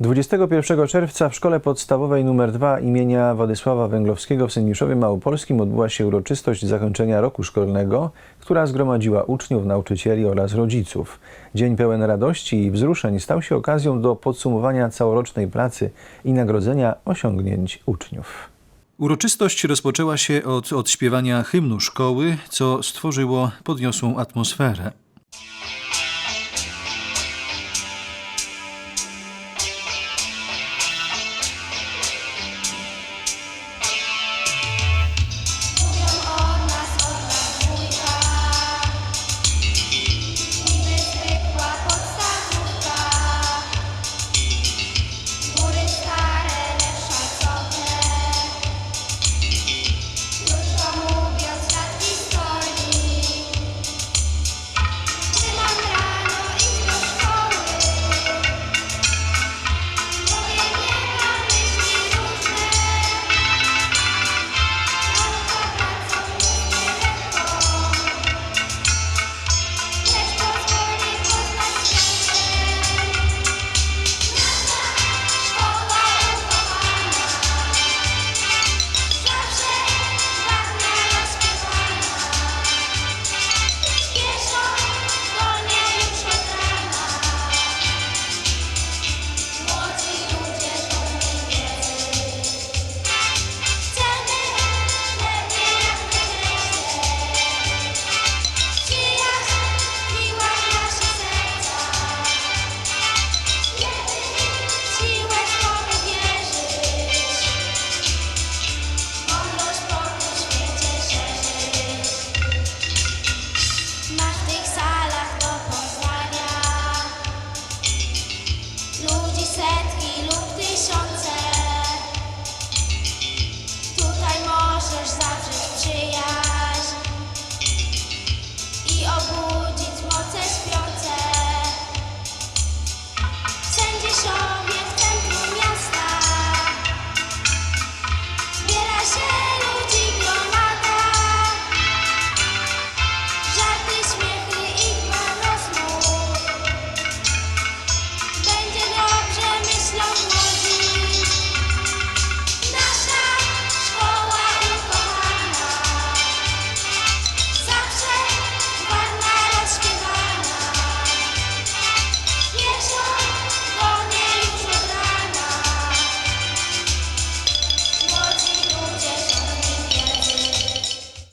21 czerwca w szkole podstawowej nr 2 imienia Władysława Węglowskiego w Sędziszowie Małopolskim odbyła się uroczystość zakończenia roku szkolnego, która zgromadziła uczniów, nauczycieli oraz rodziców. Dzień pełen radości i wzruszeń stał się okazją do podsumowania całorocznej pracy i nagrodzenia osiągnięć uczniów. Uroczystość rozpoczęła się od odśpiewania hymnu szkoły, co stworzyło podniosłą atmosferę.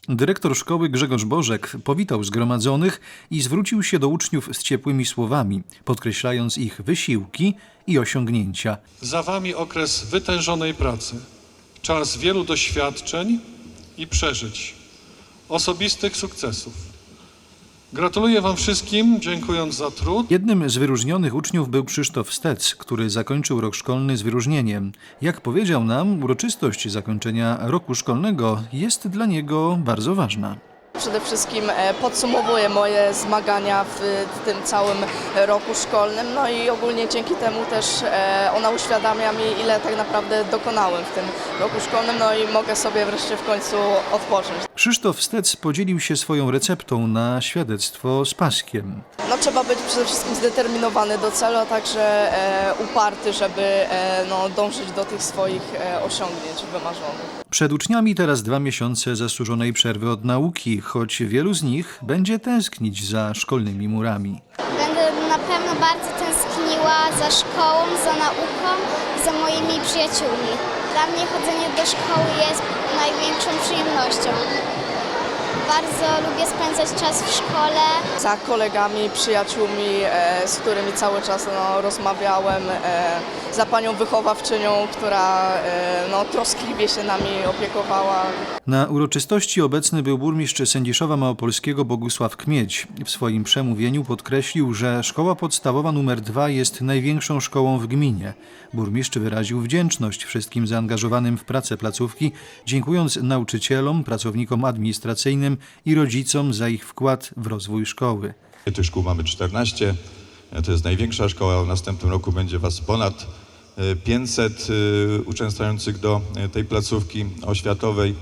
Dyrektor szkoły Grzegorz Bożek powitał zgromadzonych i zwrócił się do uczniów z ciepłymi słowami, podkreślając ich wysiłki i osiągnięcia. Za Wami okres wytężonej pracy, czas wielu doświadczeń i przeżyć, osobistych sukcesów. Gratuluję Wam wszystkim, dziękując za trud. Jednym z wyróżnionych uczniów był Krzysztof Stec, który zakończył rok szkolny z wyróżnieniem. Jak powiedział nam, uroczystość zakończenia roku szkolnego jest dla niego bardzo ważna. Przede wszystkim e, podsumowuję moje zmagania w tym całym roku szkolnym, no i ogólnie dzięki temu też e, ona uświadamia mi, ile tak naprawdę dokonałem w tym roku szkolnym, no i mogę sobie wreszcie w końcu odpocząć. Krzysztof Stec podzielił się swoją receptą na świadectwo z paskiem. No trzeba być przede wszystkim zdeterminowany do celu, a także e, uparty, żeby e, no, dążyć do tych swoich e, osiągnięć wymarzonych. Przed uczniami teraz dwa miesiące zasłużonej przerwy od nauki, choć wielu z nich będzie tęsknić za szkolnymi murami. Będę na pewno bardzo tęskniła za szkołą, za nauką i za moimi przyjaciółmi. Dla mnie chodzenie do szkoły jest największą przyjemnością. Bardzo lubię spędzać czas w szkole. za kolegami, przyjaciółmi, e, z którymi cały czas no, rozmawiałem, e, za panią wychowawczynią, która e, no, troskliwie się nami opiekowała. Na uroczystości obecny był burmistrz Sędziszowa Małopolskiego Bogusław Kmieć. W swoim przemówieniu podkreślił, że szkoła podstawowa nr 2 jest największą szkołą w gminie. Burmistrz wyraził wdzięczność wszystkim zaangażowanym w pracę placówki, dziękując nauczycielom, pracownikom administracyjnym i rodzicom za ich wkład w rozwój szkoły. Tych szkół mamy 14. To jest największa szkoła. W następnym roku będzie Was ponad e, 500 e, uczęszczających do e, tej placówki oświatowej.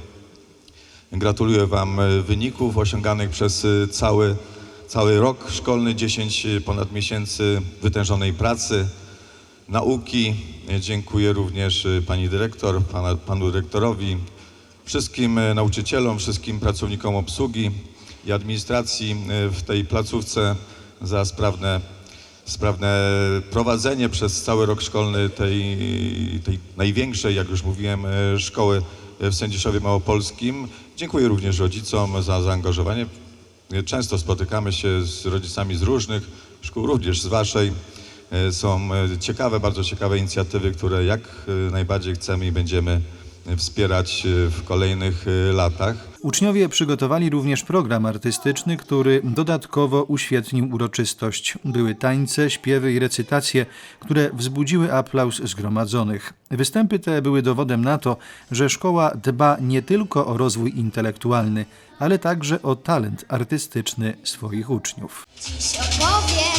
Gratuluję Wam e, wyników osiąganych przez e, cały, cały rok szkolny, 10 ponad miesięcy wytężonej pracy. nauki. Dziękuję również pani dyrektor, pana, panu dyrektorowi, wszystkim y, nauczycielom, wszystkim pracownikom obsługi i administracji y, w tej placówce za sprawne, sprawne prowadzenie przez cały rok szkolny tej, tej największej, jak już mówiłem, y, szkoły w Sędziszowie Małopolskim. Dziękuję również rodzicom za zaangażowanie. Często spotykamy się z rodzicami z różnych szkół, również z Waszej. E, Są e, ciekawe, bardzo ciekawe inicjatywy, które jak e, najbardziej chcemy i będziemy e, wspierać e, w kolejnych e, latach. Uczniowie przygotowali również program artystyczny, który dodatkowo uświetnił uroczystość. Były tańce, śpiewy i recytacje, które wzbudziły aplauz zgromadzonych. Występy te były dowodem na to, że szkoła dba nie tylko o rozwój intelektualny, ale także o talent artystyczny swoich uczniów. Dziś opowiem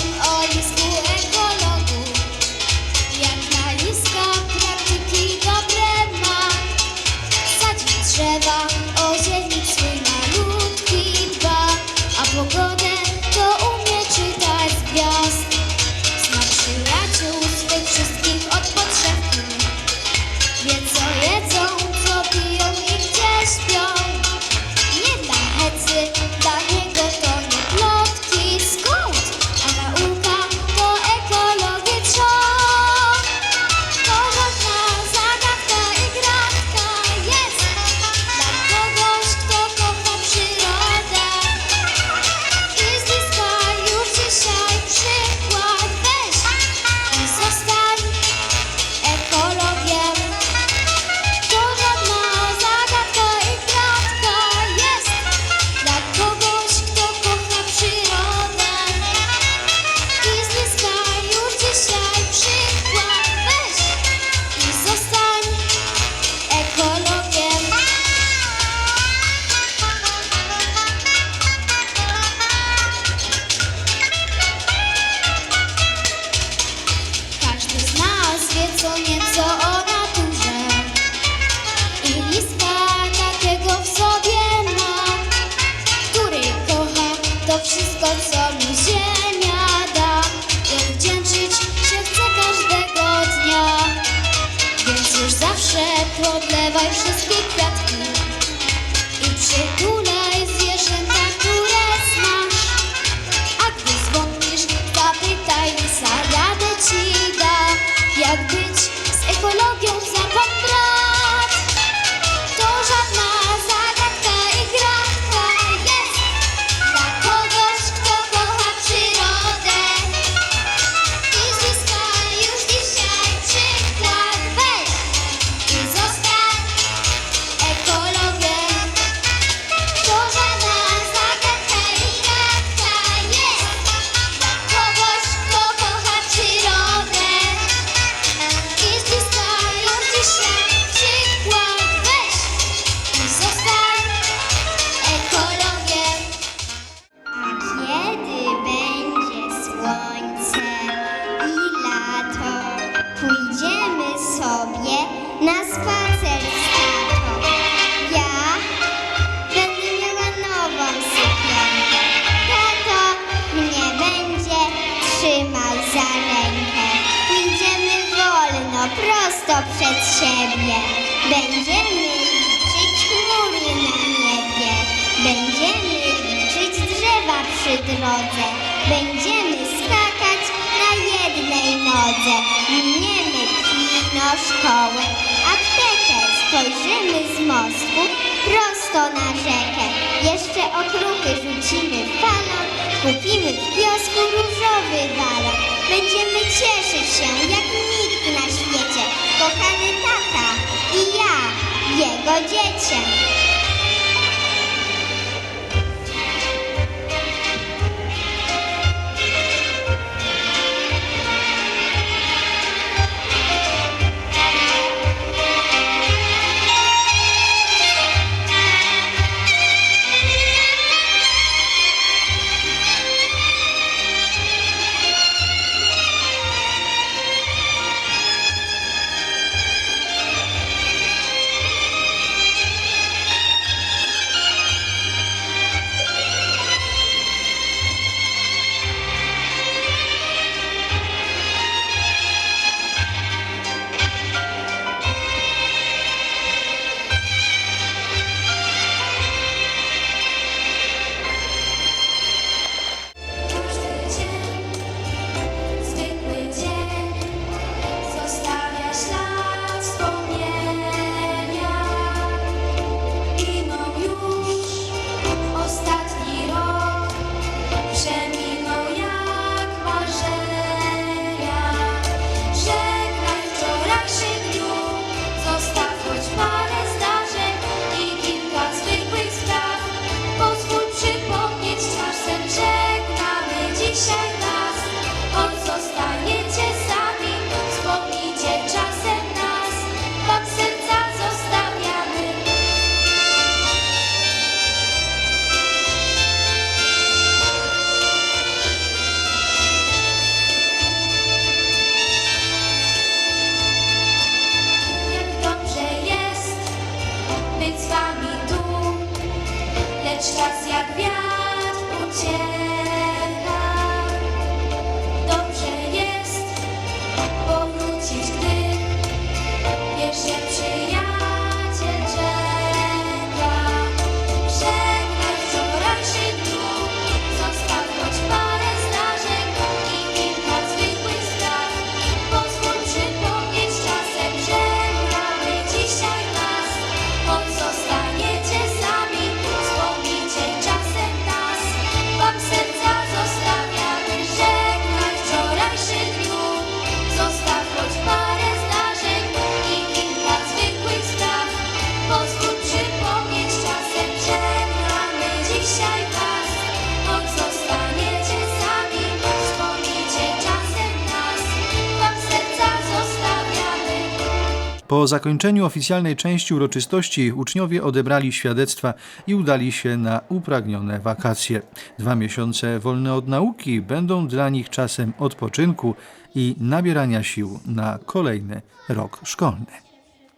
siebie. Będziemy liczyć chmury na niebie. Będziemy liczyć drzewa przy drodze. Będziemy skakać na jednej nodze. Miniemy kino, szkołę, aptekę. Spojrzymy z mostu prosto na rzekę. Jeszcze okruchy rzucimy w balon. Kupimy w kiosku różowy balon. Będziemy cieszyć się jak nikt jego. Po zakończeniu oficjalnej części uroczystości uczniowie odebrali świadectwa i udali się na upragnione wakacje. Dwa miesiące wolne od nauki będą dla nich czasem odpoczynku i nabierania sił na kolejny rok szkolny.